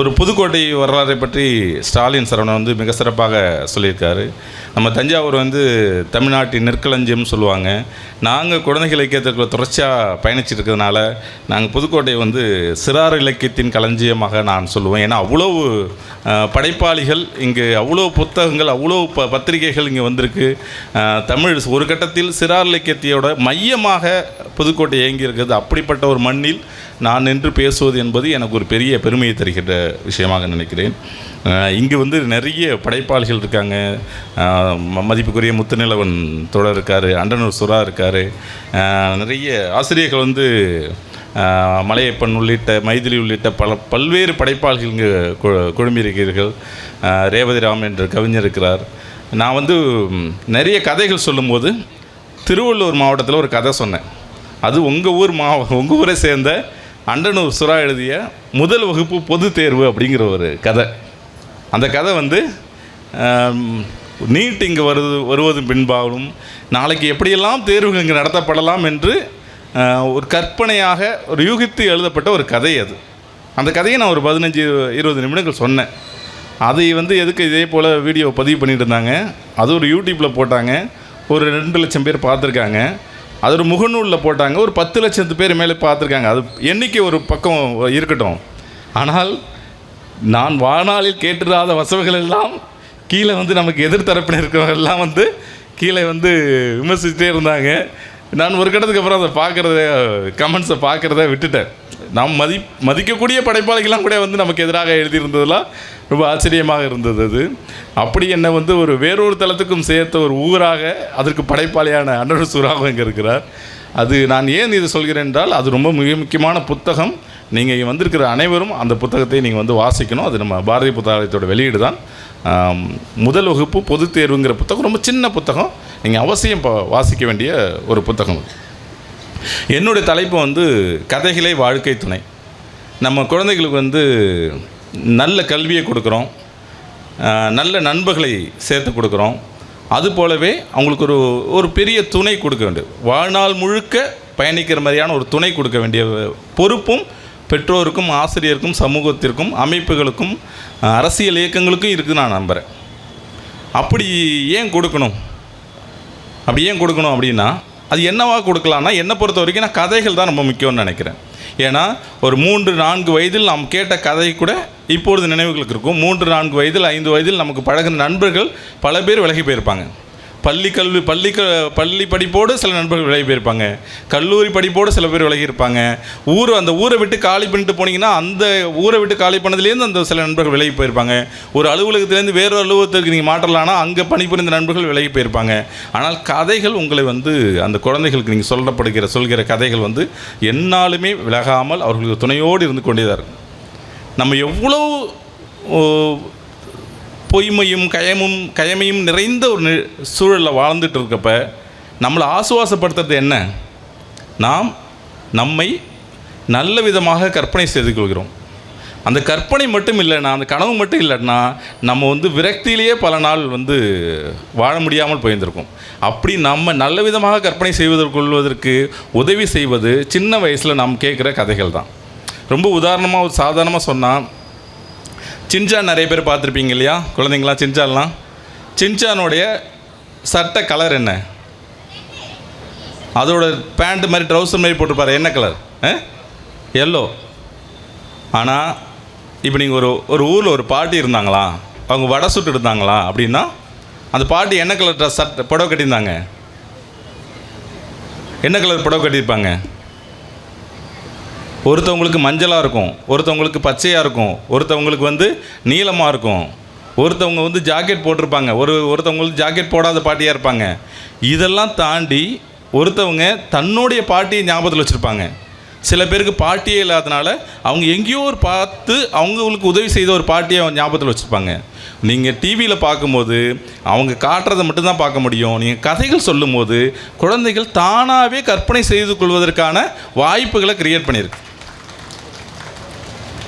ஒரு புதுக்கோட்டை வரலாறை பற்றி ஸ்டாலின் சரவணன் வந்து மிக சிறப்பாக சொல்லியிருக்காரு. நம்ம தஞ்சாவூர் வந்து தமிழ்நாட்டின் நெற்களஞ்சியம்னு சொல்லுவாங்க. நாங்கள் குழந்தைகள் இலக்கியத்திற்குள்ள தொடர்ச்சியாக பயணிச்சுட்டு இருக்கிறதுனால நாங்கள் புதுக்கோட்டையை வந்து சிறார் இலக்கியத்தின் களஞ்சியமாக நான் சொல்லுவேன். ஏன்னா அவ்வளவு படைப்பாளிகள் இங்கு அவ்வளோ புத்தகங்கள் அவ்வளோ ப பத்திரிகைகள் இங்கே வந்திருக்கு. தமிழ் ஒரு கட்டத்தில் சிறார் இலக்கியத்தையோட மையமாக புதுக்கோட்டை இயங்கி இருக்கிறது அப்படிப்பட்ட ஒரு மண்ணில் நான் நின்று பேசுவது என்பது எனக்கு ஒரு பெரிய பெருமையை தருகின்ற விஷயமாக நினைக்கிறேன். இங்கு வந்து நிறைய படைப்பாளிகள் இருக்காங்க. மதிப்புக்குரிய முத்துநிலவன் தொடர் இருக்கார் அண்டனூர் சுறா இருக்கார். நிறைய ஆசிரியர்கள் வந்து மலையப்பன் உள்ளிட்ட மைதிலி உள்ளிட்ட பல பல்வேறு படைப்பாளிகள் இங்கு கு- குழுமியிருக்கிறீர்கள் ரேவதி ராம் என்ற கவிஞர் இருக்கிறார். நான் வந்து நிறைய கதைகள் சொல்லும்போது திருவள்ளூர் மாவட்டத்தில் ஒரு கதை சொன்னேன். அது உங்கள் ஊர் மா உங்கள் ஊரை சேர்ந்த அண்டனூர் சுறா எழுதிய முதல் வகுப்பு பொது தேர்வு அப்படிங்கிற ஒரு கதை. அந்த கதை வந்து நீட் இங்கே வருது வருவதும் பின்பாலும் நாளைக்கு எப்படியெல்லாம் தேர்வுகள் இங்கே நடத்தப்படலாம் என்று ஒரு கற்பனையாக ஒரு யூகித்து எழுதப்பட்ட ஒரு கதை அது. அந்த கதையை நான் ஒரு பதினஞ்சு இருபது நிமிடங்கள் சொன்னேன். அதை வந்து எதுக்கு இதே போல் வீடியோ பதிவு பண்ணிட்டு இருந்தாங்க? அது ஒரு யூடியூப்பில் போட்டாங்க. ஒரு ரெண்டு லட்சம் பேர் பார்த்துருக்காங்க. அது ஒரு முகநூலில் போட்டாங்க. ஒரு பத்து லட்சத்து பேர் மேலே பார்த்துருக்காங்க. அது எண்ணிக்கை ஒரு பக்கம் இருக்கட்டும். ஆனால் நான் வாழ்நாளில் கேட்டுடாத வசவுகள் எல்லாம் கீழே வந்து நமக்கு எதிர்த்தரப்பில் இருக்கிறவங்க எல்லாம் வந்து கீழே வந்து விமர்சிச்சுட்டே இருந்தாங்க. நான் ஒரு கட்டத்துக்கு அப்புறம் அதை பார்க்குறத கமெண்ட்ஸை பார்க்குறத விட்டுட்டேன். நாம் மதி மதிக்கக்கூடிய படைப்பாளிகள்லாம் கூட வந்து நமக்கு எதிராக எழுதியிருந்ததெல்லாம் ரொம்ப ஆச்சரியமாக இருந்தது அது. அப்படி என்னை வந்து ஒரு வேறொரு தளத்துக்கும் சேர்த்த ஒரு ஊராக அதற்கு படைப்பாளியான அன்னரு சூராக இங்கே இருக்கிறார். அது நான் ஏன் இது சொல்கிறேன் என்றால் அது ரொம்ப மிக முக்கியமான புத்தகம். நீங்கள் இங்கே வந்திருக்கிற அனைவரும் அந்த புத்தகத்தை நீங்கள் வந்து வாசிக்கணும். அது நம்ம பாரதிய புத்தகாலயத்தோட வெளியீடு தான். முதல் வகுப்பு பொது தேர்வுங்கிற புத்தகம் ரொம்ப சின்ன புத்தகம். நீங்கள் அவசியம் வாசிக்க வேண்டிய ஒரு புத்தகம். என்னுடைய தலைப்பு வந்து கதைகளே வாழ்க்கை துணை. நம்ம குழந்தைகளுக்கு வந்து நல்ல கல்வியை கொடுக்குறோம். நல்ல நண்பர்களை சேர்த்து கொடுக்குறோம். அது போலவே அவங்களுக்கு ஒரு ஒரு பெரிய துணை கொடுக்க வேண்டும். வாழ்நாள் முழுக்க பயணிக்கிற மாதிரியான ஒரு துணை கொடுக்க வேண்டிய பொறுப்பும் பெற்றோருக்கும் ஆசிரியருக்கும் சமூகத்திற்கும் அமைப்புகளுக்கும் அரசியல் இயக்கங்களுக்கும் இருக்குது நான் நம்புகிறேன் அப்படி ஏன் கொடுக்கணும்? அப்படி ஏன் கொடுக்கணும் அப்படின்னா அது என்னவா கொடுக்கலான்னா என்னை பொறுத்த வரைக்கும் நான் கதைகள் தான் ரொம்ப முக்கியம்னு நினைக்கிறேன். ஏன்னா ஒரு மூன்று நான்கு வயதில் நாம் கேட்ட கதை கூட இப்பொழுது நினைவுகளுக்கு இருக்கும். மூன்று நான்கு வயதில் ஐந்து வயதில் நமக்கு பழகின நண்பர்கள் பல பேர் விலகி போயிருப்பாங்க. பள்ளி கல்வி பள்ளி க பள்ளி படிப்போடு சில நண்பர்கள் விலகி போயிருப்பாங்க. கல்லூரி படிப்போடு சில பேர் விலகி இருப்பாங்க. ஊர் அந்த ஊரை விட்டு காலி பண்ணிட்டு போனீங்கன்னா அந்த ஊரை விட்டு காலி பண்ணதுலேருந்து அந்த சில நண்பர்கள் விலகி போயிருப்பாங்க. ஒரு அலுவலகத்திலேருந்து வேறொரு அலுவலகத்துக்கு நீங்கள் மாற்றலாம்னா அங்கே பணிபுரிந்த நண்பர்கள் விலகி போயிருப்பாங்க. ஆனால் கதைகள் உங்களை வந்து அந்த குழந்தைகளுக்கு நீங்கள் சொல்லப்படுகிற சொல்கிற கதைகள் வந்து என்னாலுமே விலகாமல் அவர்களுக்கு துணையோடு இருந்து கொண்டே தான் இருக்கும். நம்ம எவ்வளோ பொய்மையும் கயமும் கயமையும் நிறைந்த ஒரு சூழலில் வாழ்ந்துட்டு இருக்கப்ப நம்மளை ஆசுவாசப்படுத்துறது என்ன? நாம் நம்மை நல்ல விதமாக கற்பனை செய்து கொள்கிறோம். அந்த கற்பனை மட்டும் இல்லைன்னா அந்த கனவு மட்டும் இல்லைன்னா நம்ம வந்து விரக்தியிலேயே பல நாள் வந்து வாழ முடியாமல் போயிருந்திருக்கும். அப்படி நம்ம நல்ல விதமாக கற்பனை செய்வதற்கொள்வதற்கு உதவி செய்வது சின்ன வயசில் நாம் கேட்குற கதைகள் தான். ரொம்ப உதாரணமாக ஒரு சாதாரணமாக சொன்னால் சின்ஜா நிறைய பேர் பார்த்துருப்பீங்க இல்லையா? குழந்தைங்களாம் சின்சான்லாம் சின்சானுடைய சட்டை கலர் என்ன? அதோட பேண்ட் மாதிரி ட்ரௌசர் மாதிரி போட்டிருப்பாரு. என்ன கலர் எல்லோ ஆனால் இப்போ நீங்கள் ஒரு ஒரு ஊரில் ஒரு பாட்டி இருந்தாங்களா? அவங்க வடை சுட்டு இருந்தாங்களா அப்படின்னா அந்த பாட்டி என்ன கலர் ட்ரெஸ் சட்டை புடவை கட்டியிருந்தாங்க? என்ன கலர் புடவை கட்டியிருப்பாங்க? ஒருத்தவங்களுக்கு மஞ்சளாக இருக்கும் ஒருத்தவங்களுக்கு பச்சையாக இருக்கும் ஒருத்தவங்களுக்கு வந்து நீளமாக இருக்கும். ஒருத்தவங்க வந்து ஜாக்கெட் போட்டிருப்பாங்க ஒரு ஒருத்தவங்களுக்கு ஜாக்கெட் போடாத பாட்டியாக இருப்பாங்க. இதெல்லாம் தாண்டி ஒருத்தவங்க தன்னுடைய பாட்டியை ஞாபகத்தில் வச்சுருப்பாங்க. சில பேருக்கு பாட்டியே இல்லாதனால அவங்க எங்கேயோ ஒரு பார்த்து அவங்களுக்கு உதவி செய்த ஒரு பாட்டியை ஞாபகத்தில் வச்சுருப்பாங்க. நீங்கள் டிவியில் பார்க்கும்போது அவங்க காட்டுறதை மட்டும்தான் பார்க்க முடியும். நீங்கள் கதைகள் சொல்லும்போது குழந்தைகள் தானாகவே கற்பனை செய்து கொள்வதற்கான வாய்ப்புகளை கிரியேட் பண்ணியிருக்கு.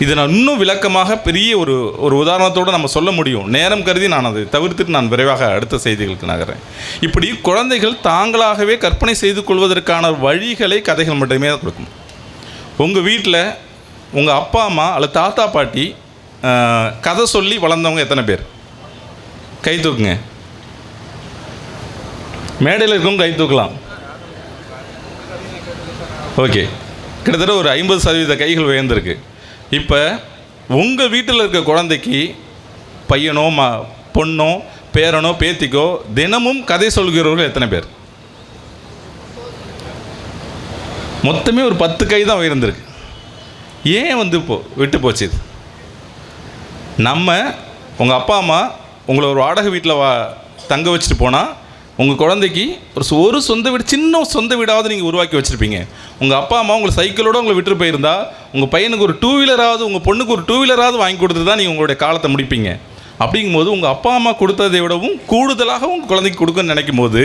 இதை நான் இன்னும் விளக்கமாக பெரிய ஒரு ஒரு உதாரணத்தோடு நம்ம சொல்ல முடியும். நேரம் கருதி நான் அதை தவிர்த்துட்டு நான் விரைவாக அடுத்த செய்திகளுக்கு நகர்றேன். இப்படி குழந்தைகள் தாங்களாகவே கற்பனை செய்து கொள்வதற்கான வழிகளை கதைகள் மட்டுமே தான் கொடுக்கும். உங்கள் வீட்டில் உங்கள் அப்பா அம்மா அல்லது தாத்தா பாட்டி கதை சொல்லி வளர்ந்தவங்க எத்தனை பேர்? கை தூக்குங்க. மேடையில் இருக்கவங்க கை தூக்கலாம். ஓகே. கிட்டத்தட்ட ஒரு ஐம்பது சதவீத கைகள் உயர்ந்திருக்கு. இப்போ உங்கள் வீட்டில் இருக்க குழந்தைக்கு பையனோ ம பொண்ணோ பேரனோ பேத்திக்கோ தினமும் கதை சொல்கிறவர்கள் எத்தனை பேர்? மொத்தமே ஒரு பத்து கை தான் உயர்ந்திருக்கு. ஏன் வந்து இப்போ விட்டு போச்சு இது? நம்ம உங்கள் அப்பா அம்மா உங்களை ஒரு வாடகை வீட்டில் வா தங்க வச்சுட்டு போனால் உங்கள் குழந்தைக்கு ஒரு ஒரு சொந்த வீடு சின்ன சொந்த வீடாவது நீங்கள் உருவாக்கி வச்சுருப்பீங்க. உங்கள் அப்பா அம்மா உங்களை சைக்கிளோடு உங்களை விட்டுட்டு போயிருந்தா உங்கள் பையனுக்கு ஒரு டூ வீலராவது உங்கள் பொண்ணுக்கு ஒரு டூ வீலராவது வாங்கி கொடுத்து தான் நீங்கள் உங்களுடைய காலத்தை முடிப்பீங்க. அப்படிங்கும்போது உங்கள் அப்பா அம்மா கொடுத்ததை விடவும் கூடுதலாக உங்கள் குழந்தைக்கு கொடுக்குன்னு நினைக்கும் போது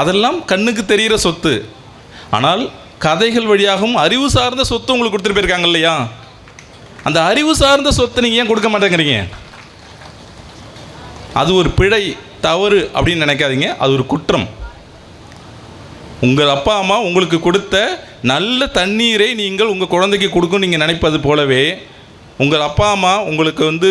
அதெல்லாம் கண்ணுக்கு தெரிகிற சொத்து. ஆனால் கதைகள் வழியாகவும் அறிவு சார்ந்த சொத்து உங்களுக்கு கொடுத்துட்டு போயிருக்காங்க இல்லையா? அந்த அறிவு சார்ந்த சொத்தை நீங்கள் ஏன் கொடுக்க மாட்டேங்கிறீங்க? அது ஒரு பிழை. தவறு அப்படின்னு நினைக்காதீங்க. அது ஒரு குற்றம். உங்கள் அப்பா அம்மா உங்களுக்கு கொடுத்த நல்ல தண்ணீரை நீங்கள் உங்கள் குழந்தைக்கு கொடுக்கும் நீங்கள் நினைப்பது போலவே உங்கள் அப்பா அம்மா உங்களுக்கு வந்து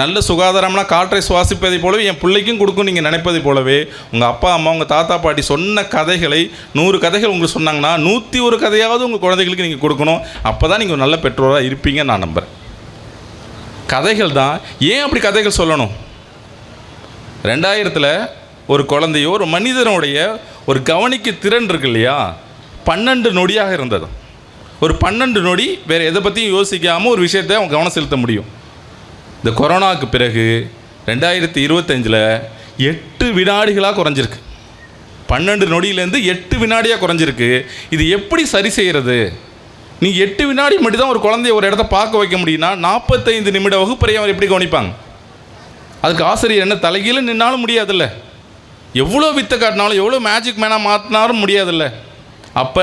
நல்ல சுகாதாரமான காற்றை சுவாசிப்பதை போலவே என் பிள்ளைக்கும் கொடுக்கும் நீங்கள் நினைப்பதை போலவே உங்கள் அப்பா அம்மா உங்கள் தாத்தா பாட்டி சொன்ன கதைகளை நூறு கதைகள் உங்களுக்கு சொன்னாங்கன்னா நூற்றி ஒரு கதையாவது உங்கள் குழந்தைகளுக்கு நீங்கள் கொடுக்கணும். அப்போ தான் நீங்கள் ஒரு நல்ல பெற்றோராக இருப்பீங்கன்னு நான் நம்புகிறேன் கதைகள் தான். ஏன் அப்படி கதைகள் சொல்லணும்? ரெண்டாயிரத்தில் ஒரு குழந்தையோ ஒரு மனிதனுடைய ஒரு கவனிக்க திறன் இருக்கு இல்லையா? பன்னெண்டு நொடியாக இருந்தது. ஒரு பன்னெண்டு நொடி வேறு எதை பற்றியும் யோசிக்காமல் ஒரு விஷயத்தை அவன் கவனம் செலுத்த முடியும். இந்த கொரோனாவுக்கு பிறகு ரெண்டாயிரத்தி இருபத்தஞ்சில் எட்டு வினாடிகளாக குறைஞ்சிருக்கு. பன்னெண்டு நொடியிலேருந்து எட்டு வினாடியாக குறைஞ்சிருக்கு. இது எப்படி சரி செய்கிறது நீ எட்டு வினாடி மட்டும் தான் ஒரு குழந்தைய ஒரு இடத்த பார்க்க வைக்க முடியும்னா நாற்பத்தைந்து நிமிட வகுப்பறையை அவர் எப்படி கவனிப்பாங்க? அதுக்கு ஆசிரியர் என்ன தலைகீழ நின்னாலும் முடியாதுல்ல. எவ்வளோ வித்தை காட்டினாலும் எவ்வளோ மேஜிக் மேனாக மாற்றினாலும் முடியாதுல்ல. அப்போ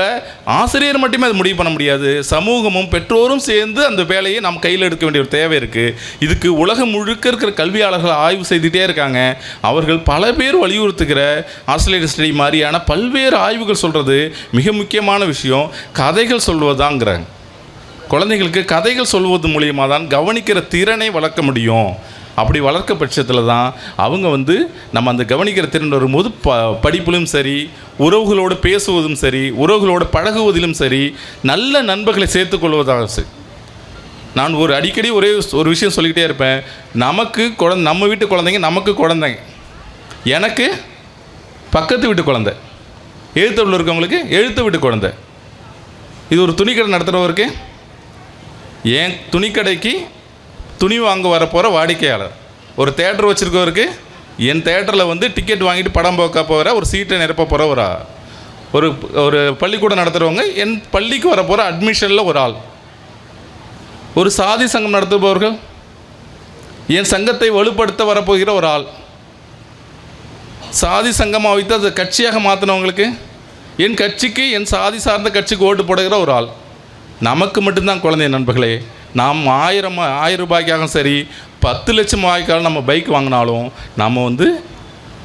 ஆசிரியர் மட்டுமே அது முடிவு பண்ண முடியாது. சமூகமும் பெற்றோரும் சேர்ந்து அந்த வேலையை நம்ம கையில் எடுக்க வேண்டிய ஒரு தேவை இருக்குது இதுக்கு உலகம் முழுக்க இருக்கிற கல்வியாளர்கள் ஆய்வு செய்துகிட்டே இருக்காங்க. அவர்கள் பல பேர் வலியுறுத்துகிற ஆஸ்திரேலியன் ஸ்டடி மாதிரியான பல்வேறு ஆய்வுகள் சொல்கிறது மிக முக்கியமான விஷயம். கதைகள் சொல்வதாங்கிறாங்க. குழந்தைகளுக்கு கதைகள் சொல்வது மூலியமாக தான் கவனிக்கிற திறனை வளர்க்க முடியும். அப்படி வளர்க்க பட்சத்தில் தான் அவங்க வந்து நம்ம அந்த கவனிக்கிற திறன் வரும்போது ப படிப்பிலும் சரி உறவுகளோடு பேசுவதும் சரி உறவுகளோடு பழகுவதிலும் சரி நல்ல நண்பர்களை சேர்த்துக்கொள்வதாக சரி. நான் ஒரு அடிக்கடி ஒரே ஒரு விஷயம் சொல்லிக்கிட்டே இருப்பேன். நமக்கு குழந்த நம்ம வீட்டு குழந்தைங்க நமக்கு குழந்தைங்க. எனக்கு பக்கத்து வீட்டு குழந்தை. எழுத்து உள்ள இருக்கவங்களுக்கு எழுத்து வீட்டு குழந்தை. இது ஒரு துணிக்கடை நடத்துகிறவருக்கு என் துணிக்கடைக்கு துணி வாங்க வர போகிற வாடிக்கையாளர். ஒரு தேட்டர் வச்சுருக்கவருக்கு என் தேட்டரில் வந்து டிக்கெட் வாங்கிட்டு படம் பார்க்க போகிற ஒரு சீட்டை நிரப்ப போகிற ஒரு ஆள். ஒரு ஒரு பள்ளிக்கூடம் நடத்துகிறவங்க என் பள்ளிக்கு வர போகிற அட்மிஷனில் ஒரு ஆள். ஒரு சாதி சங்கம் நடத்துபவர்கள் என் சங்கத்தை வலுப்படுத்த வரப்போகிற ஒரு ஆள். சாதி சங்கமாக வைத்து அதை கட்சியாக மாற்றினவங்களுக்கு என் கட்சிக்கு என் சாதி சார்ந்த கட்சிக்கு ஓட்டு போடுகிற ஒரு ஆள். நமக்கு மட்டும்தான் குழந்தை நண்பர்களே. நாம் ஆயிரம் ஆயிரம் ரூபாய்க்காகவும் சரி பத்து லட்சம் ரூபாய்க்காக நம்ம பைக் வாங்கினாலும் நம்ம வந்து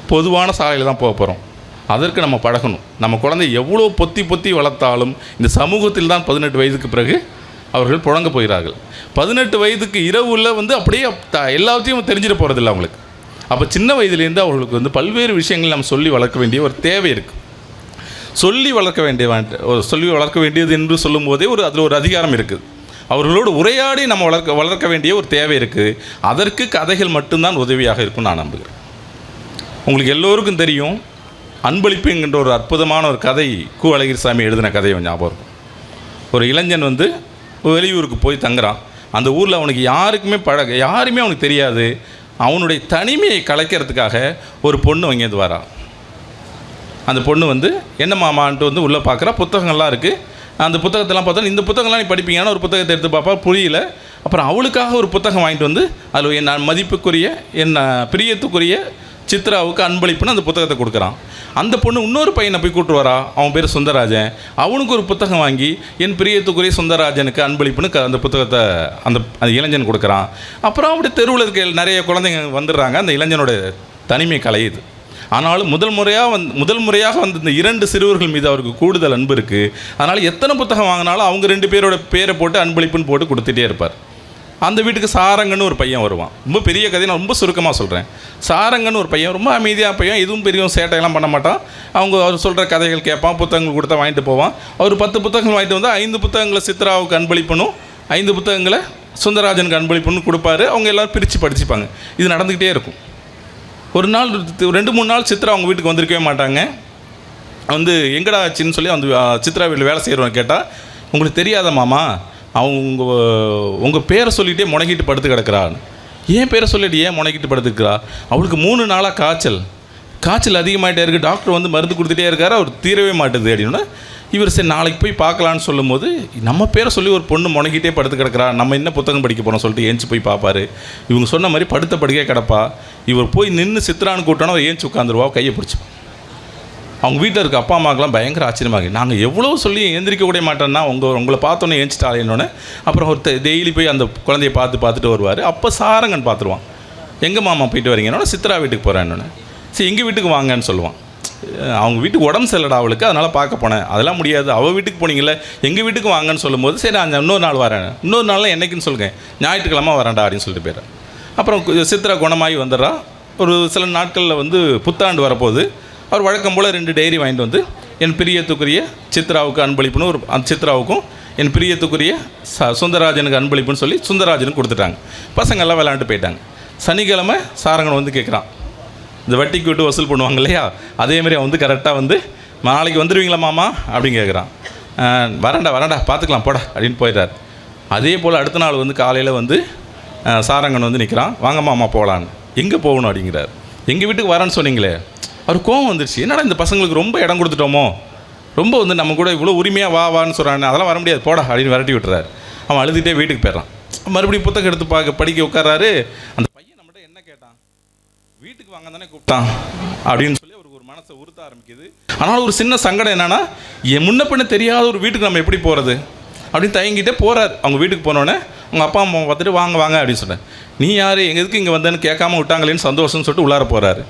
பொதுவான சாலையில் தான் போக போகிறோம் அதற்கு நம்ம பழகணும். நம்ம குழந்தை எவ்வளோ பொத்தி பொத்தி வளர்த்தாலும் இந்த சமூகத்தில் தான் பதினெட்டு வயதுக்கு பிறகு அவர்கள் புழங்க போகிறார்கள். பதினெட்டு வயதுக்கு இரவுல வந்து அப்படியே த- எல்லாத்தையும் தெரிஞ்சிட போகிறதில்ல அவங்களுக்கு. அப்போ சின்ன வயதுலேருந்து அவர்களுக்கு வந்து பல்வேறு விஷயங்கள் நம்ம சொல்லி வளர்க்க வேண்டிய ஒரு தேவை இருக்குது சொல்லி வளர்க்க வேண்டிய ஒரு சொல்லி வளர்க்க வேண்டியது என்று சொல்லும்போதே ஒரு அதில் ஒரு அதிகாரம் இருக்குது. அவர்களோடு உரையாடி நம்ம வளர்க்க வளர்க்க வேண்டிய ஒரு தேவை இருக்குது அதற்கு கதைகள் மட்டும்தான் உதவியாக இருக்கும்னு நான் நம்புகிறேன். உங்களுக்கு எல்லோருக்கும் தெரியும் அன்பளிப்பு என்கின்ற ஒரு அற்புதமான ஒரு கதை கு அழகிரிசாமி எழுதின கதையை ஞாபகம் இருக்கும். ஒரு இளைஞன் வந்து வெளியூருக்கு போய் தங்குறான். அந்த ஊரில் அவனுக்கு யாருக்குமே பழக யாருமே அவனுக்கு தெரியாது. அவனுடைய தனிமையை கலைக்கிறதுக்காக ஒரு பொண்ணு வாங்கியது வரா அந்த பொண்ணு வந்து என்ன மாமான்ட்டு வந்து உள்ளே பார்க்குறா புத்தகங்கள்லாம் இருக்குது அந்த புத்தகத்தெல்லாம் பார்த்தா இந்த புத்தகம்லாம் நீ படிப்பீங்கன்னா ஒரு புத்தகத்தை எடுத்து பார்ப்பா புரியல. அப்புறம் அவளுக்காக ஒரு புத்தகம் வாங்கிட்டு வந்து அதில் என் மதிப்புக்குரிய என் பிரியத்துக்குரிய சித்ராவுக்கு அன்பளிப்புன்னு அந்த புத்தகத்தை கொடுக்குறான். அந்த பொண்ணு இன்னொரு பையனை போய் கூட்டு வரா அவன் பேர் சுந்தரராஜன். அவனுக்கு ஒரு புத்தகம் வாங்கி என் பிரியத்துக்குரிய சுந்தரராஜனுக்கு அன்பளிப்புன்னு அந்த புத்தகத்தை அந்த அந்த இளைஞன் கொடுக்குறான். அப்புறம் அப்படி தெருவில் இருக்க நிறைய குழந்தைங்க வந்துடுறாங்க அந்த இளைஞனோட தனிமை கலையுது ஆனாலும் முதல் முறையாக வந்து முதல் முறையாக வந்த இந்த இரண்டு சிறுவர்கள் மீது அவருக்கு கூடுதல் அன்பு இருக்குது அதனால் எத்தனை புத்தகம் வாங்கினாலும் அவங்க ரெண்டு பேரோட பேரை போட்டு அன்பளிப்புன்னு போட்டு கொடுத்துட்டே இருப்பார். அந்த வீட்டுக்கு சாரங்கன்னு ஒரு பையன் வருவான். ரொம்ப பெரிய கதை நான் ரொம்ப சுருக்கமாக சொல்கிறேன் சாரங்கன்னு ஒரு பையன் ரொம்ப அமைதியாக பையன் எதுவும் பெரிய சேட்டையெல்லாம் பண்ண மாட்டான். அவங்க அவர் சொல்கிற கதைகள் கேட்பான் புத்தகங்கள் கொடுத்தா வாங்கிட்டு போவான். அவர் பத்து புத்தகங்கள் வாங்கிட்டு வந்தால் ஐந்து புத்தகங்களை சித்ராவுக்கு அன்பளிப்பணும் ஐந்து புத்தகங்களை சுந்தரராஜனுக்கு அன்பளிப்புன்னு கொடுப்பாரு. அவங்க எல்லோரும் பிரித்து படிச்சுப்பாங்க. இது நடந்துக்கிட்டே இருக்கும். ஒரு நாள் ரெண்டு மூணு நாள் சித்ரா அவங்க வீட்டுக்கு வந்திருக்கவே மாட்டாங்க. வந்து எங்கடா ஆச்சுன்னு சொல்லி அந்த சித்ரா வீட்டில் வேலை செய்கிறவங்க கேட்டால் உங்களுக்கு தெரியாத மாமா? அவங்க உங்கள் பேரை சொல்லிகிட்டே முடங்கிட்டு படுத்து கிடக்குறான்னு ஏன் பேரை சொல்லிட்டு ஏன் முடங்கிட்டு படுத்துக்கிறா அவளுக்கு மூணு நாளாக காய்ச்சல். காய்ச்சல் அதிகமாகிட்டே இருக்குது டாக்டர் வந்து மருந்து கொடுத்துட்டே இருக்காரு. அவர் தீரவே மாட்டேது அப்படின்னா. இவர் சரி நாளைக்கு போய் பார்க்கலான்னு சொல்லும்போது நம்ம பேரை சொல்லி ஒரு பொண்ணு முடங்கிட்டே படுத்து கிடக்குறா. நம்ம என்ன புத்தகம் படிக்க போகிறோம் சொல்லிட்டு ஏஞ்சி போய் பார்ப்பாரு. இவங்க சொன்ன மாதிரி படுத்த படுக்கே கிடப்பா. இவர் போய் நின்று சித்ரான்னு கூட்டணும் அவர் ஏஞ்சி உட்காந்துருவா கையை பிடிச்சி அவங்க வீட்டில் இருக்க அப்பா அம்மாக்கெல்லாம் பயங்கர ஆச்சரியமாக இருக்கு. நாங்கள் எவ்வளோ சொல்லி எந்திரிக்க கூட மாட்டோன்னா உங்கள் உங்களை பார்த்தோன்னே ஏஞ்சிட்டாலேன்னொன்னே அப்புறம் ஒருத்தர் டெய்லி போய் அந்த குழந்தைய பார்த்து பார்த்துட்டு வருவார். அப்போ சாரங்கன் பார்த்துருவான். எங்கள் மாமா போயிட்டு வரீங்கன்னா சித்ரா வீட்டுக்கு போகிறேன்னு சரி எங்கள் வீட்டுக்கு வாங்கன்னு சொல்லுவான். அவங்க வீட்டுக்கு உடம்பு சரியில்லடா அவளுக்கு அதனால் பார்க்க போனேன். அதெல்லாம் முடியாது. அவள் வீட்டுக்கு போனீங்களே எங்கள் வீட்டுக்கு வாங்கன்னு சொல்லும்போது சரி அந்த இன்னொரு நாள் வரேன். இன்னொரு நாளில் என்னைக்குன்னு சொல்லுங்க. ஞாயிற்றுக்கிழமை வரேன்டா அப்படின்னு சொல்லிட்டு போயிடுறேன். அப்புறம் சித்திரா சித்ரா குணமாகி வந்துடுறா. ஒரு சில நாட்களில் வந்து புத்தாண்டு வரப்போகுது. அவர் வழக்கம் போல் ரெண்டு டைரி வாங்கிட்டு வந்து என் பிரியத்துக்குரிய சித்ராவுக்கு அன்பளிப்புன்னு ஒரு அந்த சித்ராவுக்கும் என் பிரியத்துக்குரிய ச சுந்தரராஜனுக்கு அன்பளிப்புன்னு சொல்லி சுந்தரராஜனுக்கு கொடுத்துட்டாங்க. பசங்கள்லாம் விளாண்டு போயிட்டாங்க. சனிக்கிழமை சாரங்கன் வந்து கேட்குறான் இந்த வட்டிக்கு விட்டு வசூல் பண்ணுவாங்க இல்லையா? அதேமாரி அவன் வந்து கரெக்டாக வந்து நாளைக்கு வந்துடுவீங்களா மாமா? அப்படின்னு கேட்குறான் வரண்டா வரேன்டா வரேன்டா பார்த்துக்கலாம் போடா அப்படின்னு போயிட்டார் அதே போல் அடுத்த நாள் வந்து காலையில் வந்து சாரங்கன் வந்து நிற்கிறான் வாங்க மாமா போகலான்னு. எங்கே போகணும்? அப்படிங்கிறார். எங்கள் வீட்டுக்கு வரேன்னு சொன்னீங்களே. அவர் கோவம் வந்துருச்சு. என்னடா இந்த பசங்களுக்கு ரொம்ப இடம் கொடுத்துட்டோமோ? ரொம்ப வந்து நம்ம கூட இவ்வளோ உரிமையாக வா வான்னு சொல்கிறாங்க அதெல்லாம் வர முடியாது. போடா அப்படின்னு விரட்டி விட்டுறாரு. அவன் அழுதுகிட்டே வீட்டுக்கு போயிடுறான். மறுபடியும் புத்தகம் எடுத்து பார்க்க படிக்க உட்காராரு அந்த வீட்டுக்கு வாங்க தானே கூப்பிட்டான் அப்படின்னு சொல்லி அவருக்கு ஒரு மனசை உறுத்த ஆரம்பிக்குது. ஆனால் ஒரு சின்ன சங்கடம் என்னன்னா என் முன்ன பின்ன தெரியாத ஒரு வீட்டுக்கு நம்ம எப்படி போகிறது அப்படின்னு தயங்கிட்டே போறார். அவங்க வீட்டுக்கு போனோடனே அவங்க அப்பா அம்மா பார்த்துட்டு வாங்க வாங்க அப்படின்னு சொன்னேன் நீ யார்? எங்க எதுக்கு இங்கே வந்தேன்னு கேட்காம விட்டாங்களேன்னு சந்தோஷம்னு சொல்லிட்டு உள்ளார போகிறாரு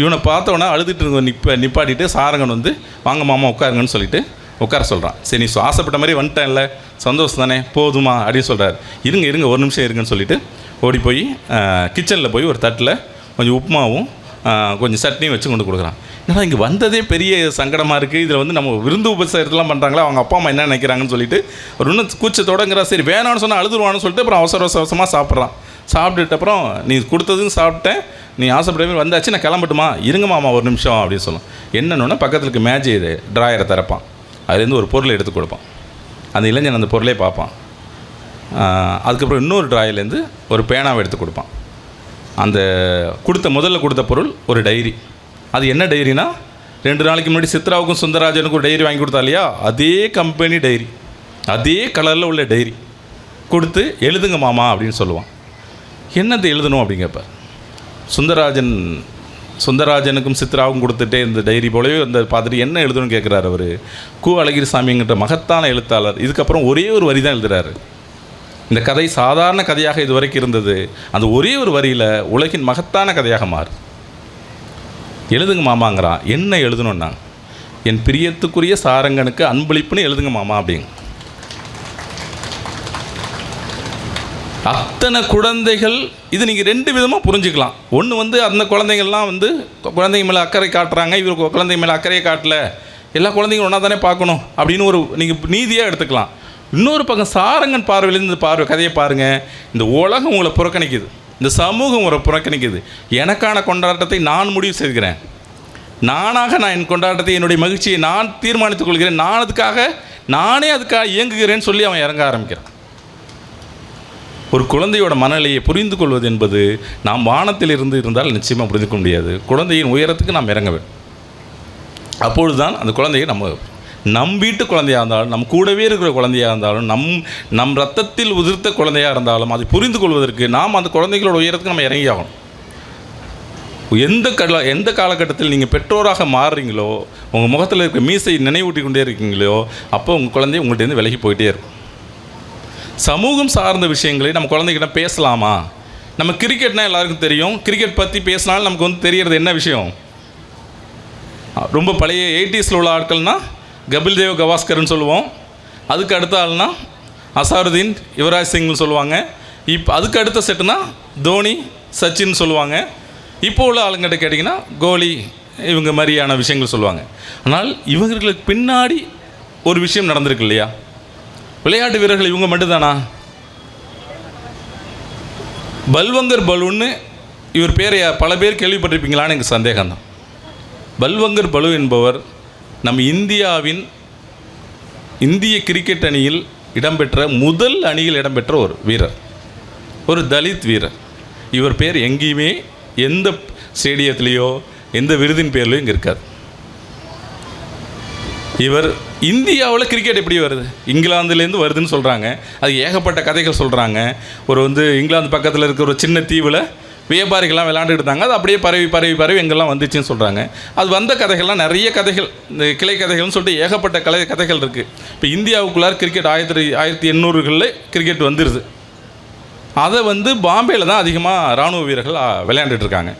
இவனை பார்த்தோன்னே அழுதுட்டு இருந்த நிப்ப நிப்பாட்டிட்டு சாரங்கன் வந்து வாங்க மாமா உட்காருங்கன்னு சொல்லிட்டு உட்கார சொல்கிறான் சரி நீ ஆசைப்பட்ட மாதிரி வந்துட்டேன்ல. சந்தோஷம் தானே? போதுமா? அப்படின்னு சொல்கிறாரு இருங்க இருங்க ஒரு நிமிஷம் இருங்கன்னு சொல்லிட்டு ஓடி போய் கிச்சனில் போய் ஒரு தட்டில் கொஞ்சம் உப்புமாவும் கொஞ்சம் சட்னியும் வச்சு கொண்டு கொடுக்குறான். ஏன்னா இங்கே வந்ததே பெரிய சங்கடமாக இருக்குது இதில் வந்து நம்ம விருந்து உபசரித்துலாம் பண்ணுறாங்களா அவங்க அப்பா அம்மா என்ன நினைக்கிறாங்கன்னு சொல்லிட்டு ஒரு இன்னும் கூச்சத்தோடங்கிற சரி வேணாம்னு சொன்னால் அழுதுருவான்னு சொல்லிட்டு அப்புறம் அவசர அவசரமாக சாப்பிட்றான். சாப்பிட்டுட்டு அப்புறம் நீ கொடுத்ததும் சாப்பிட்டேன். நீ ஆசைப்பட மாதிரி வந்தாச்சு நான் கிளம்பட்டுமா? இருங்க மாமா ஒரு நிமிஷம் அப்படின்னு சொல்லும். என்னென்னா பக்கத்தில் இருக்க மேஜை இது ட்ராயரை திறப்பான். அதுலேருந்து ஒரு பொருளை எடுத்து கொடுப்பான். அந்த இளைஞன் அந்த பொருளே பார்ப்பான். அதுக்கப்புறம் இன்னொரு ட்ராயிலேருந்து ஒரு பேனாவை எடுத்து கொடுப்பான். அந்த கொடுத்த முதல்ல கொடுத்த பொருள் ஒரு டைரி. அது என்ன டைரினா ரெண்டு நாளைக்கு முன்னாடி சித்ராவுக்கும் சுந்தரராஜனுக்கும் ஒரு டைரி வாங்கி கொடுத்தா இல்லையா? அதே கம்பெனி டைரி. அதே கலரில் உள்ள டைரி. கொடுத்து எழுதுங்க மாமா அப்படின்னு சொல்லுவான். என்னது எழுதணும் அப்படிங்கப்ப? சுந்தரராஜன் சுந்தரராஜனுக்கும் சித்ராவுக்கும் கொடுத்துட்டே இந்த டைரி போலவே அந்த பார்த்துட்டு என்ன எழுதணும்னு கேட்குறாரு அவர்? கு அழகிரிசாமிங்கிற மகத்தான எழுத்தாளர். இதுக்கப்புறம் ஒரே ஒரு வரி தான் எழுதுறாரு. இந்த கதை சாதாரண கதையாக இதுவரைக்கும் இருந்தது. அந்த ஒரே ஒரு வரியில் உலகின் மகத்தான கதையாக மாறு. எழுதுங்க மாமாங்கிறான் என்ன எழுதணும்னா என் பிரியத்துக்குரிய சாரங்கனுக்கு அன்பளிப்புன்னு எழுதுங்க மாமா அப்படிங்க. அத்தனை குழந்தைகள் இது நீங்கள் ரெண்டு விதமாக புரிஞ்சுக்கலாம். ஒன்று வந்து அந்த குழந்தைங்கள்லாம் வந்து குழந்தைங்க மேலே அக்கறை காட்டுறாங்க இவர் குழந்தைங்க மேலே அக்கறையை காட்டல. எல்லா குழந்தைங்களும் ஒன்றா தானே பார்க்கணும் அப்படின்னு ஒரு நீங்கள் நீதியாக எடுத்துக்கலாம். இன்னொரு பக்கம் சாரங்கன் பார்வையிலேருந்து இந்த பார்வை கதையை பாருங்கள் இந்த உலகம் உங்களை புறக்கணிக்குது. இந்த சமூகம் உங்களை புறக்கணிக்குது. எனக்கான கொண்டாட்டத்தை நான் முடிவு செய்கிறேன் நானாக நான் என் கொண்டாட்டத்தை என்னுடைய மகிழ்ச்சியை நான் தீர்மானித்துக் கொள்கிறேன். நான் அதுக்காக நானே அதுக்காக இயங்குகிறேன்னு சொல்லி அவன் இறங்க ஆரம்பிக்கிறான். ஒரு குழந்தையோட மனநிலையை புரிந்து கொள்வது என்பது நாம் வானத்தில் இருந்து இருந்தால் நிச்சயமாக புரிந்து கொள்ள முடியாது. குழந்தையின் உயரத்துக்கு நாம் இறங்க வேண்டும். அப்பொழுதுதான் அந்த குழந்தையை நம்ம நம் வீட்டு குழந்தையாக இருந்தாலும் நம் கூடவே இருக்கிற குழந்தையாக இருந்தாலும் நம் நம் ரத்தத்தில் உதிர்த்த குழந்தையாக இருந்தாலும் அதை புரிந்து கொள்வதற்கு நாம் அந்த குழந்தைகளோட உயரத்துக்கு நம்ம இறங்கி ஆகணும். எந்த கல எந்த காலகட்டத்தில் நீங்கள் பெற்றோராக மாறுறீங்களோ உங்கள் முகத்தில் இருக்க மீசை நினைவூட்டி கொண்டே இருக்கீங்களோ அப்போ உங்கள் குழந்தை உங்கள்கிட்ட விலகி போயிட்டே இருக்கும். சமூகம் சார்ந்த விஷயங்களை நம்ம குழந்தைகிட்ட பேசலாமா? நம்ம கிரிக்கெட்னால் எல்லாருக்கும் தெரியும். கிரிக்கெட் பற்றி பேசினாலும் நமக்கு வந்து தெரியறது என்ன விஷயம்? ரொம்ப பழைய எயிட்டிஸில் உள்ள ஆட்கள்னால் கபில் தேவ் கவாஸ்கர்னு சொல்லுவோம். அதுக்கு அடுத்த ஆள்னா அசாருதீன் யுவராஜ் சிங்னு சொல்லுவாங்க. இப்போ அதுக்கு அடுத்த செட்டுனா தோனி சச்சின் சொல்லுவாங்க. இப்போ உள்ள ஆளுங்கிட்ட கேட்டிங்கன்னா கோலி இவங்க மாதிரியான விஷயங்கள் சொல்லுவாங்க. ஆனால் இவங்களுக்கு பின்னாடி ஒரு விஷயம் நடந்திருக்கு இல்லையா? விளையாட்டு வீரர்கள் இவங்க மட்டும்தானா? பல்வங்கர் பலூன்னு இவர் பேரை பல பேர் கேள்விப்பட்டிருப்பீங்களான்னு எனக்கு சந்தேகம்தான். பல்வங்கர் பலு என்பவர் நம் இந்தியாவின் இந்திய கிரிக்கெட் அணியில் இடம்பெற்ற முதல் அணியில் இடம்பெற்ற ஒரு வீரர். ஒரு தலித் வீரர். இவர் பேர் எங்கேயுமே எந்த ஸ்டேடியத்துலேயோ எந்த விருதின் பேர்லையும் இங்கே இருக்காது இவர் இந்தியாவில் கிரிக்கெட் எப்படி வருது? இங்கிலாந்துலேருந்து வருதுன்னு சொல்கிறாங்க அது ஏகப்பட்ட கதைகள் சொல்கிறாங்க ஒரு வந்து இங்கிலாந்து பக்கத்தில் இருக்கிற ஒரு சின்ன தீவில் வியாபாரிகள்லாம் விளாண்டுக்கிட்டு இருந்தாங்க. அது அப்படியே பரவி பரவி பரவி எங்கெல்லாம் வந்துச்சுன்னு சொல்கிறாங்க அது வந்த கதைகள்லாம் நிறைய கதைகள் இந்த கிளை கதைகள்னு சொல்லிட்டு ஏகப்பட்ட கலை கதைகள் இருக்குது இப்போ இந்தியாவுக்குள்ளார் கிரிக்கெட் ஆயிரத்தி ஆயிரத்தி எண்ணூறுகளில் கிரிக்கெட் வந்துடுது அதை வந்து பாம்பேயில் தான் அதிகமாக இராணுவ வீரர்கள் விளையாண்டுட்ருக்காங்க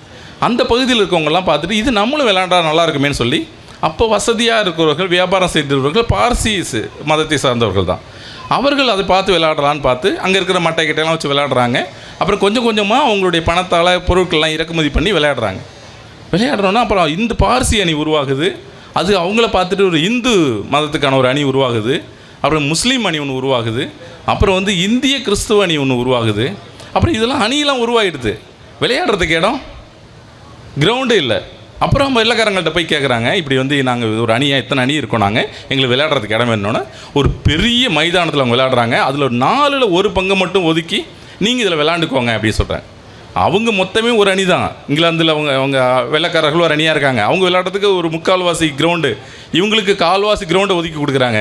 அந்த பகுதியில் இருக்கவங்கலாம் பார்த்துட்டு இது நம்மளும் விளையாண்டா நல்லா சொல்லி அப்போ வசதியாக இருக்கிறவர்கள் வியாபாரம் செய்தவர்கள் பார்சிஸ் மதத்தை சார்ந்தவர்கள் தான். அவர்கள் அதை பார்த்து விளையாடலான்னு பார்த்து அங்கே இருக்கிற மட்டை கிட்டையெல்லாம் வச்சு விளையாடுறாங்க. அப்புறம் கொஞ்சம் கொஞ்சமாக அவங்களுடைய பணத்தால் பொருட்கள்லாம் இறக்குமதி பண்ணி விளையாடுறாங்க. விளையாடுறோன்னா அப்புறம் இந்து பார்சி அணி உருவாகுது. அது அவங்கள பார்த்துட்டு ஒரு இந்து மதத்துக்கான ஒரு அணி உருவாகுது. அப்புறம் முஸ்லீம் அணி ஒன்று உருவாகுது. அப்புறம் வந்து இந்திய கிறிஸ்துவ அணி ஒன்று உருவாகுது. அப்புறம் இதெல்லாம் அணியெல்லாம் உருவாகிடுது. விளையாடுறதுக்கு இடம்? கிரவுண்டு இல்லை. அப்புறம் நம்ம வெள்ளக்காரங்கள்ட்ட போய் கேட்குறாங்க இப்படி வந்து நாங்கள் ஒரு அணியாக எத்தனை அணி இருக்கோம் நாங்கள் எங்களுக்கு விளையாடுறதுக்கு இடம் வேணும்னா. ஒரு பெரிய மைதானத்தில் அவங்க விளையாடுறாங்க. அதில் ஒரு நாலில் ஒரு பங்கு மட்டும் ஒதுக்கி நீங்கள் இதில் விளாண்டுக்கோங்க அப்படின்னு சொல்கிறேன் அவங்க மொத்தமே ஒரு அணி தான் இங்கிலாந்தில் அவங்க அவங்க வெள்ளக்காரர்கள் ஒரு அணியாக இருக்காங்க. அவங்க விளையாடுறதுக்கு ஒரு முக்கால்வாசி கிரவுண்டு இவங்களுக்கு கால்வாசி கிரவுண்டை ஒதுக்கி கொடுக்குறாங்க.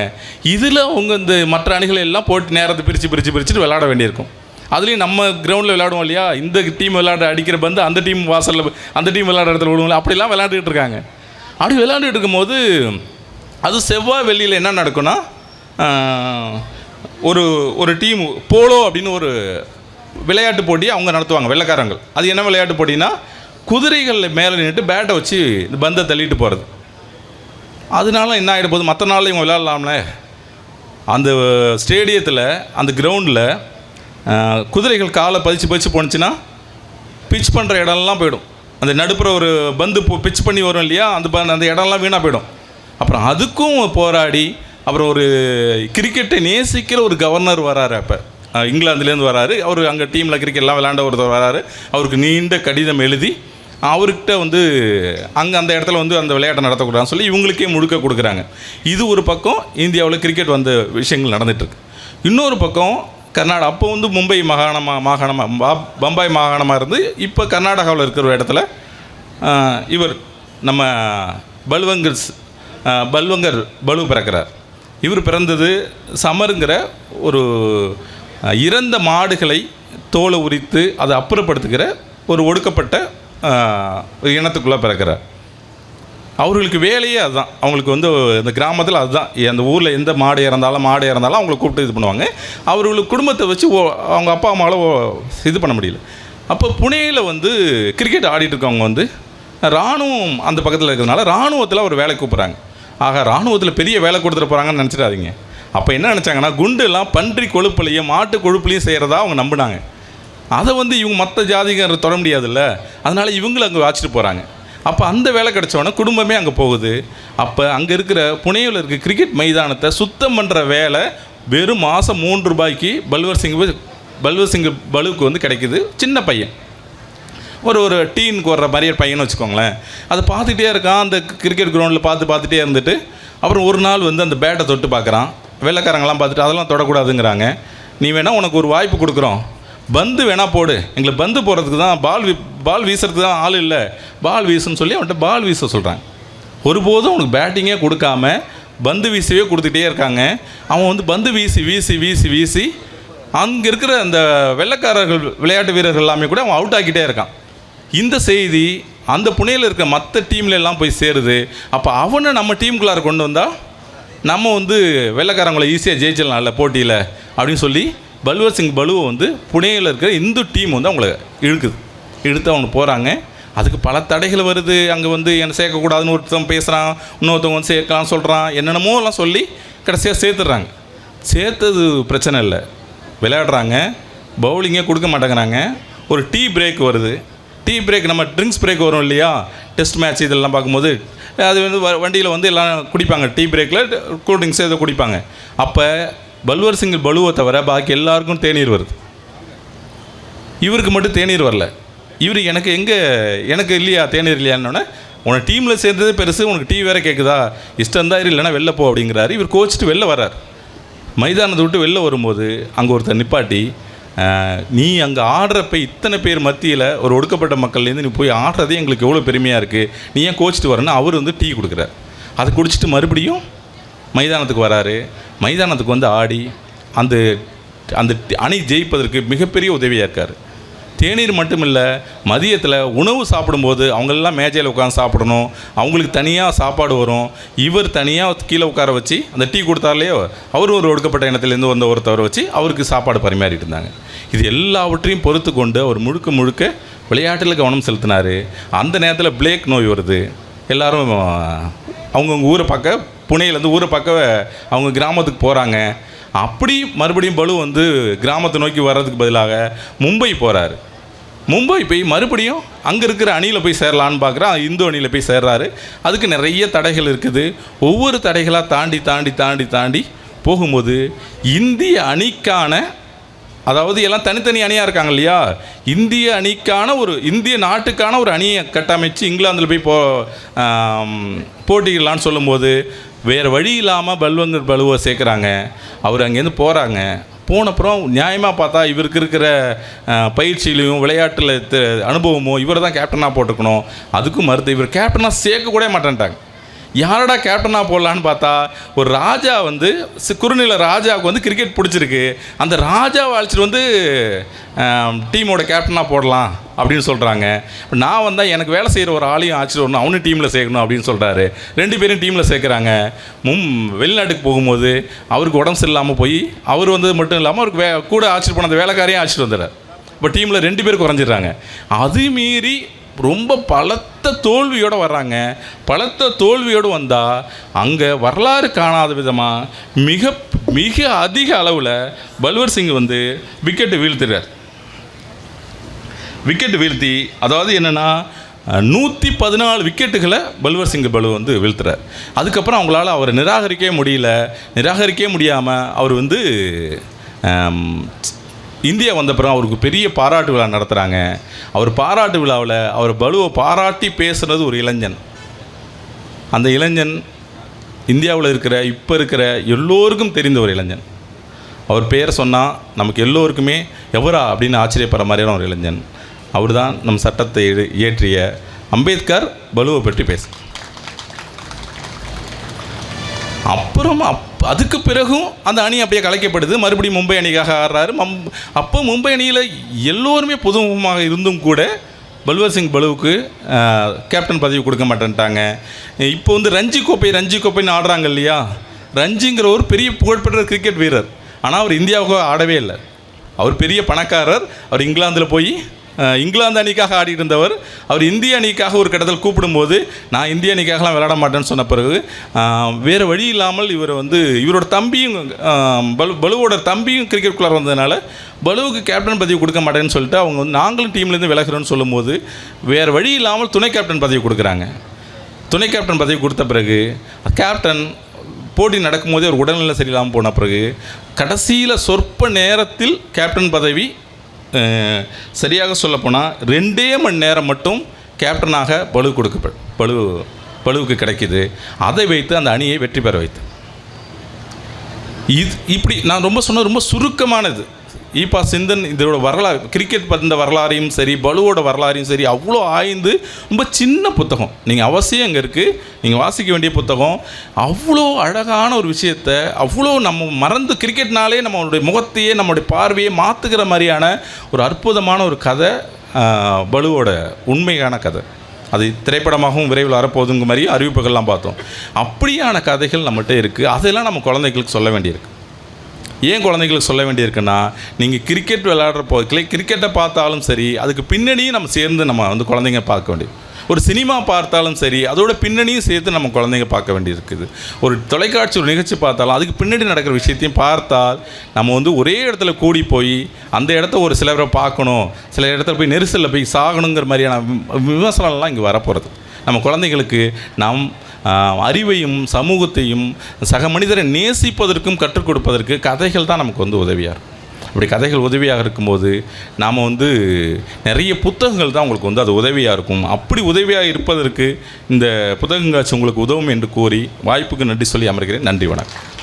இதில் அவங்க இந்த மற்ற அணிகளை எல்லாம் போட்டு நேரத்தை பிரித்து பிரித்து பிரிச்சுட்டு விளையாட வேண்டியிருக்கும். அதுலேயும் நம்ம கிரவுண்டில் விளையாடுவோம் இல்லையா? இந்த டீம் விளையாட அடிக்கிற பந்து அந்த டீம் வாசலில் அந்த டீம் விளையாடுற இடத்துல விடுவோம்ல அப்படிலாம் விளையாண்டுட்டு இருக்காங்க. அப்படி விளையாண்டுட்டு இருக்கும்போது அது செவ்வாய் வெள்ளியில் என்ன நடக்கும்னா ஒரு ஒரு டீம் போலோ அப்படின்னு ஒரு விளையாட்டு போட்டி அவங்க நடத்துவாங்க வெள்ளைக்காரங்கள் அது என்ன விளையாட்டு போட்டின்னா குதிரைகள் மேலே நின்றுட்டு பேட்டை வச்சு இந்த பந்தை தள்ளிட்டு போகிறது அதனால என்ன ஆகிட போகுது? மற்ற நாளில் இவங்க விளையாடலாம்ல. அந்த ஸ்டேடியத்தில் அந்த கிரவுண்டில் குதிரைகள் காலை பதிச்சு பதிச்சு போணுச்சுன்னா பிச் பண்ணுற இடம்லாம் போயிடும். அந்த நடுப்புற ஒரு பந்து பிச் பண்ணி வரும் இல்லையா? அந்த ப அந்த இடம்லாம் வீணாக போயிடும். அப்புறம் அதுக்கும் போராடி அப்புறம் ஒரு கிரிக்கெட்டை நேசிக்கிற ஒரு கவர்னர் வராரு அப்போ. இங்கிலாந்துலேருந்து வராரு. அவர் அங்கே டீமில் கிரிக்கெட்லாம் விளாண்ட ஒருத்தர் வராரு. அவருக்கு நீண்ட கடிதம் எழுதி அவர்கிட்ட வந்து அங்கே அந்த இடத்துல வந்து அந்த விளையாட்டை நடத்தக்கூடாதுன்னு சொல்லி இவங்களுக்கே முழுக்க கொடுக்குறாங்க. இது ஒரு பக்கம் இந்தியாவில் கிரிக்கெட் வந்த விஷயங்கள் நடந்துகிட்ருக்கு இன்னொரு பக்கம் கர்நாடகா அப்போ வந்து மும்பை மாகாணமாக மாகாணமாக பம்பாய் மாகாணமாக இருந்து இப்போ கர்நாடகாவில் இருக்கிற இடத்துல இவர் நம்ம பல்வங்கர்ஸ் பல்வங்கர் பலு பிறக்கிறார். இவர் பிறந்தது சமருங்கிற ஒரு இறந்த மாடுகளை தோலை உரித்து அதை அப்புறப்படுத்துகிற ஒரு ஒடுக்கப்பட்ட ஒரு இனத்துக்குள்ளே பிறக்கிறார். அவர்களுக்கு வேலையே அதுதான். அவங்களுக்கு வந்து இந்த கிராமத்தில் அதுதான். அந்த ஊரில் எந்த மாடு இறந்தாலும் மாடு இறந்தாலும் அவங்கள கூப்பிட்டு இது பண்ணுவாங்க. அவர்களுக்கு குடும்பத்தை வச்சு ஓ- அவங்க அப்பா அம்மாவால் ஓ- இது பண்ண முடியல. அப்போ புனேயில் வந்து கிரிக்கெட் ஆடிட்டு இருக்கவங்க வந்து இராணுவம் அந்த பக்கத்தில் இருக்கிறதுனால இராணுவத்தில் ஒரு வேலை கூப்பிட்றாங்க. ஆக இராணுவத்தில் பெரிய வேலை கொடுத்துட்டு போகிறாங்கன்னு நினச்சிடாதீங்க. அப்போ என்ன நினச்சாங்கன்னா குண்டுலாம் பன்றி கொழுப்புலையும் மாட்டு கொழுப்புலையும் செய்கிறதா அவங்க நம்பினாங்க. அதை வந்து இவங்க மற்ற ஜாதிகாரர் தொட முடியாதுல்ல? அதனால் இவங்களும் அங்கே வாச்சிட்டு போகிறாங்க அப்போ அந்த வேலை கிடச்சோன்னே குடும்பமே அங்கே போகுது. அப்போ அங்கே இருக்கிற புனேவில் இருக்க கிரிக்கெட் மைதானத்தை சுத்தம் பண்ணுற வேலை வெறும் மாதம் மூன்று ரூபாய்க்கு பல்வர் சிங் பல்வர் சிங் பலுவுக்கு வந்து கிடைக்குது சின்ன பையன். ஒரு ஒரு டீனுக்கு வர்ற மாதிரி ஒரு பையன் வச்சுக்கோங்களேன். அதை பார்த்துட்டே இருக்கான் அந்த கிரிக்கெட் கிரவுண்டில் பார்த்து பார்த்துட்டே இருந்துட்டு அப்புறம் ஒரு நாள் வந்து அந்த பேட்டை தொட்டு பார்க்குறான். வெள்ளைக்காரங்களாம் பார்த்துட்டு அதெல்லாம் தொடக்கூடாதுங்கிறாங்க. நீ வேணால் உனக்கு ஒரு வாய்ப்பு கொடுக்குறோம். பந்து வேணால் போடு. எங்களுக்கு பந்து போடுறதுக்கு தான் பால் பால் வீசுறதுக்கு தான் ஆள் இல்லை. பால் வீசுன்னு சொல்லி அவன்கிட்ட பால் வீச சொல்கிறாங்க ஒருபோதும் அவனுக்கு பேட்டிங்கே கொடுக்காம பந்து வீசவே கொடுத்துட்டே இருக்காங்க. அவன் வந்து பந்து வீசி வீசி வீசி வீசி அங்கே இருக்கிற அந்த வெள்ளைக்காரர்கள் விளையாட்டு வீரர்கள் எல்லாமே கூட அவன் அவுட் ஆக்கிட்டே இருக்கான். இந்த செய்தி அந்த புனேயில் இருக்க மற்ற டீம்ல எல்லாம் போய் சேருது. அப்போ அவனை நம்ம டீமுக்குள்ளார கொண்டு வந்தால் நம்ம வந்து வெள்ளைக்காரங்களை ஈஸியாக ஜெயிச்சிடலாம்ல போட்டியில் அப்படின்னு சொல்லி பல்வர் சிங் பலுவை வந்து புனேயில் இருக்கிற இந்து டீம் வந்து அவங்கள இழுக்குது. இழுத்து அவங்க போகிறாங்க அதுக்கு பல தடைகள் வருது. அங்கே வந்து என்னை சேர்க்கக்கூடாதுன்னு ஒருத்தன் பேசுகிறான் இன்னொருத்தவங்க வந்து சேர்க்கலாம் சொல்கிறான் என்னென்னமோ எல்லாம் சொல்லி கடைசியாக சேர்த்துடுறாங்க. சேர்த்தது பிரச்சனை இல்லை. விளையாடுறாங்க. பவுலிங்கே கொடுக்க மாட்டேங்கிறாங்க. ஒரு டீ பிரேக் வருது. டீ பிரேக் நம்ம ட்ரிங்க்ஸ் பிரேக் வரும் இல்லையா? டெஸ்ட் மேட்ச் இதெல்லாம் பார்க்கும்போது அது வந்து வண்டியில் வந்து எல்லாம் குடிப்பாங்க. டீ பிரேக்கில் கூல் ட்ரிங்க்ஸ் ஏதோ குடிப்பாங்க. அப்போ பல்வர் சிங்கில் பலுவை தவிர பாக்கி எல்லாருக்கும் தேநீர் வருது. இவருக்கு மட்டும் தேநீர் வரல. இவர் எனக்கு எங்கே எனக்கு இல்லையா தேநீர் இல்லையான்னொன்னே உனக்கு டீமில் சேர்ந்தது பெருசு உனக்கு டீ வேறு கேட்குதா இஷ்டம் தான் இல்லைன்னா வெளில போ அப்படிங்கிறாரு. இவர் கோச்சிட்டு வெளில வர்றார். மைதானத்தை விட்டு வெளில வரும்போது அங்கே ஒருத்தர் நிப்பாட்டி நீ அங்கே ஆடுறப்ப இத்தனை பேர் மத்தியில் ஒரு ஒடுக்கப்பட்ட மக்கள்லேருந்து நீ போய் ஆடுறதே எங்களுக்கு எவ்வளோ பெருமையாக இருக்குது நீ ஏன் கோச்சிட்டு வரேன்னு அவர் வந்து டீ கொடுக்குறார். அதை குடிச்சிட்டு மறுபடியும் மைதானத்துக்கு வராரு. மைதானத்துக்கு வந்து ஆடி அந்த அந்த அணி ஜெயிப்பதற்கு மிகப்பெரிய உதவியாக இருக்கார். தேநீர் மட்டும் இல்லை மதியத்தில் உணவு சாப்பிடும்போது அவங்களெல்லாம் மேஜையில் உட்காந்து சாப்பிடணும். அவங்களுக்கு தனியாக சாப்பாடு வரும். இவர் தனியாக கீழே உட்கார வச்சு அந்த டீ கொடுத்தாலேயோ அவர் ஒரு ஒடுக்கப்பட்ட இனத்துலேருந்து வந்த ஒருத்தவரை வச்சு அவருக்கு சாப்பாடு பரிமாறிட்டு இருந்தாங்க. இது எல்லாவற்றையும் பொறுத்து கொண்டு அவர் முழுக்க முழுக்க விளையாட்டில் கவனம் செலுத்தினார். அந்த நேரத்தில் பிளேக் நோய் வருது. எல்லோரும் அவங்கவுங்க ஊரை பார்க்க புனேலேருந்து ஊரை பார்க்க அவங்க கிராமத்துக்கு போகிறாங்க அப்படி மறுபடியும் பலு வந்து கிராமத்தை நோக்கி வர்றதுக்கு பதிலாக மும்பை போகிறாரு மும்பை போய் மறுபடியும் அங்கே இருக்கிற அணியில் போய் சேரலான்னு பார்க்குறா இந்து அணியில் போய் சேர்றாரு. அதுக்கு நிறைய தடைகள் இருக்குது. ஒவ்வொரு தடைகளாக தாண்டி தாண்டி தாண்டி தாண்டி போகும்போது இந்திய அணிக்கான அதாவது எல்லாம் தனித்தனி அணியாக இருக்காங்க இல்லையா? இந்திய அணிக்கான ஒரு இந்திய நாட்டுக்கான ஒரு அணியை கட்டமைச்சு இங்கிலாந்தில் போய் போ ஆம், போட்டியிடலான்னு சொல்லும்போது வேறு வழி இல்லாமல் பல்வந்தர் பலுவை சேர்க்குறாங்க. அவர் அங்கேருந்து போகிறாங்க போனப்புறம் நியாயமாக பார்த்தா இவருக்கு இருக்கிற பயிற்சியிலையும் விளையாட்டில் அனுபவமோ இவரை தான் கேப்டனாக போட்டுக்கணும். அதுக்கும் மறுத்து இவர் கேப்டனாக சேர்க்க கூட மாட்டேன்ட்டாங்க. யாரடா கேப்டனாக போடலான்னு பார்த்தா ஒரு ராஜா வந்து குறுநில ராஜாவுக்கு வந்து கிரிக்கெட் பிடிச்சிருக்கு. அந்த ராஜாவை அழைச்சிட்டு வந்து டீமோட கேப்டனாக போடலாம் அப்படின்னு சொல்கிறாங்க நான் வந்தால் எனக்கு வேலை செய்கிற ஒரு ஆளையும் ஆச்சுட்டு வரணும் அவனும் டீமில் சேர்க்கணும் அப்படின்னு சொல்கிறாரு ரெண்டு பேரும் டீமில் சேர்க்குறாங்க. மும் வெளிநாட்டுக்கு போகும்போது அவருக்கு உடம்பு சரியில்லாமல் போய் அவர் வந்தது மட்டும் இல்லாமல் அவருக்கு வே கூட ஆச்சிட்டு போன அந்த வேலைக்காரையும் ஆச்சிட்டு வந்துடுறார். இப்போ டீமில் ரெண்டு பேர் குறைஞ்சிடுறாங்க. அது மீறி ரொம்ப பலத்த தோல்வியோடு வர்றாங்க. பலத்த தோல்வியோடு வந்தால் அங்கே வரலாறு காணாத விதமாக மிக மிக அதிக அளவில் பல்வர் சிங் வந்து விக்கெட்டு வீழ்த்துறார். விக்கெட்டு வீழ்த்தி அதாவது என்னென்னா நூற்றி பதினாலு விக்கெட்டுகளை பல்வர் சிங் பலு வந்து வீழ்த்துறார். அதுக்கப்புறம் அவங்களால அவரை நிராகரிக்கவே முடியல. நிராகரிக்கவே முடியாமல் அவர் வந்து இந்தியா வந்த பிறகு அவருக்கு பெரிய பாராட்டு விழா நடத்துகிறாங்க அவர் பாராட்டு விழாவில் அவர் பலுவை பாராட்டி பேசுனது ஒரு இளைஞன். அந்த இளைஞன் இந்தியாவில் இருக்கிற இப்போ இருக்கிற எல்லோருக்கும் தெரிந்த ஒரு இளைஞன். அவர் பேரை சொன்னால் நமக்கு எல்லோருக்குமே எவரா அப்படின்னு ஆச்சரியப்படுற மாதிரியான ஒரு இளைஞன். அவர் தான் நம் சட்டத்தை இய- இயற்றிய அம்பேத்கர் பலுவை பற்றி பேசுகிறார். அப்புறம் அப் அதுக்கு பிறகும் அந்த அணி அப்படியே கலைக்கப்படுது. மறுபடியும் மும்பை அணிக்காக ஆடுறாரு. மம் அப்போ மும்பை அணியில் எல்லோருமே புதுமுகமாக இருந்தும் கூட பல்வர் சிங் பலுவுக்கு கேப்டன் பதவி கொடுக்க மாட்டேன்ட்டாங்க. இப்போ வந்து ரஞ்சி கோப்பை ரஞ்சி கோப்பைன்னு ஆடுறாங்க இல்லையா? ரஞ்சிங்கிற ஒரு பெரிய புகழ்பெற்ற கிரிக்கெட் வீரர். ஆனால் அவர் இந்தியாவுக்கு ஆடவே இல்லை. அவர் பெரிய பணக்காரர். அவர் இங்கிலாந்தில் போய் இங்கிலாந்து அணிக்காக ஆடிட்டு இருந்தவர் அவர் இந்திய அணிக்காக ஒரு கட்டத்தில் கூப்பிடும்போது நான் இந்திய அணிக்காகலாம் விளையாட மாட்டேன்னு சொன்ன பிறகு வேறு வழி இல்லாமல் இவர் வந்து இவரோட தம்பியும் பலு பலுவோட தம்பியும் கிரிக்கெட்டுக்குள்ளார வந்ததுனால பலுவுக்கு கேப்டன் பதவி கொடுக்க மாட்டேன்னு சொல்லிட்டு அவங்க வந்து நாங்களும் டீம்லேருந்து விலகிறோன்னு சொல்லும்போது வேறு வழி இல்லாமல் துணை கேப்டன் பதவி கொடுக்குறாங்க. துணை கேப்டன் பதவி கொடுத்த பிறகு கேப்டன் போட்டி நடக்கும்போதே ஒரு உடல்நிலை சரியில்லாமல் போன பிறகு கடைசியில் சொற்ப நேரத்தில் கேப்டன் பதவி சரியாக சொல்லப்போனால் ரெண்டே மணி நேரம் மட்டும் கேப்டனாக பலு கொடுக்க பலு பலுவுக்கு கிடைக்கிது. அதை வைத்து அந்த அணியை வெற்றி பெற வைத்து இது இப்படி நான் ரொம்ப சொன்ன ரொம்ப சுருக்கமானது. ஈபா சிந்தன் இதோட வரலாறு கிரிக்கெட் பந்த வரலாறையும் சரி பலுவோட வரலாறையும் சரி அவ்வளோ ஆய்ந்து ரொம்ப சின்ன புத்தகம். நீங்கள் அவசியம் அங்கே இருக்குது நீங்கள் வாசிக்க வேண்டிய புத்தகம். அவ்வளோ அழகான ஒரு விஷயத்த அவ்வளோ நம்ம மறந்து கிரிக்கெட்னாலே நம்மளுடைய முகத்தையே நம்மளுடைய பார்வையை மாற்றுக்கிற மாதிரியான ஒரு அற்புதமான ஒரு கதை பலுவோட உண்மையான கதை. அது திரைப்படமாகவும் விரைவில் வரப்போகுதுங்க மாதிரி அறிவிப்புகள்லாம் பார்த்தோம். அப்படியான கதைகள் நம்மகிட்ட இருக்குது அதெல்லாம் நம்ம குழந்தைகளுக்கு சொல்ல வேண்டியிருக்கு. ஏன் குழந்தைங்களுக்கு சொல்ல வேண்டியிருக்குன்னா நீங்கள் கிரிக்கெட் விளையாடுற போக்கிலே கிரிக்கெட்டை பார்த்தாலும் சரி அதுக்கு பின்னணியும் நம்ம சேர்ந்து நம்ம வந்து குழந்தைங்க பார்க்க வேண்டியது ஒரு சினிமா பார்த்தாலும் சரி அதோட பின்னணியும் சேர்த்து நம்ம குழந்தைங்க பார்க்க வேண்டியிருக்குது. ஒரு தொலைக்காட்சி ஒரு நிகழ்ச்சி பார்த்தாலும் அதுக்கு பின்னாடி நடக்கிற விஷயத்தையும் பார்த்தால் நம்ம வந்து ஒரே இடத்துல கூடி போய் அந்த இடத்த ஒரு சிலரை பார்க்கணும் சில இடத்துல போய் நெரிசலில் போய் சாகணுங்கிற மாதிரியான வி- விமர்சனம்லாம் இங்கே வரப்போகிறது நம்ம குழந்தைங்களுக்கு நம் அறிவையும் சமூகத்தையும் சக மனிதரை நேசிப்பதற்கும் கற்றுக் கொடுப்பதற்கு கதைகள் தான் நமக்கு வந்து உதவியாக இருக்கும். அப்படி கதைகள் உதவியாக இருக்கும்போது நாம் வந்து நிறைய புத்தகங்கள் தான் உங்களுக்கு வந்து அது உதவியாக இருக்கும். அப்படி உதவியாக இருப்பதற்கு இந்த புத்தகங்காட்சி உங்களுக்கு உதவும் என்று கூறி வாய்ப்புக்கு நன்றி சொல்லி அமர்கிறேன். நன்றி வணக்கம்.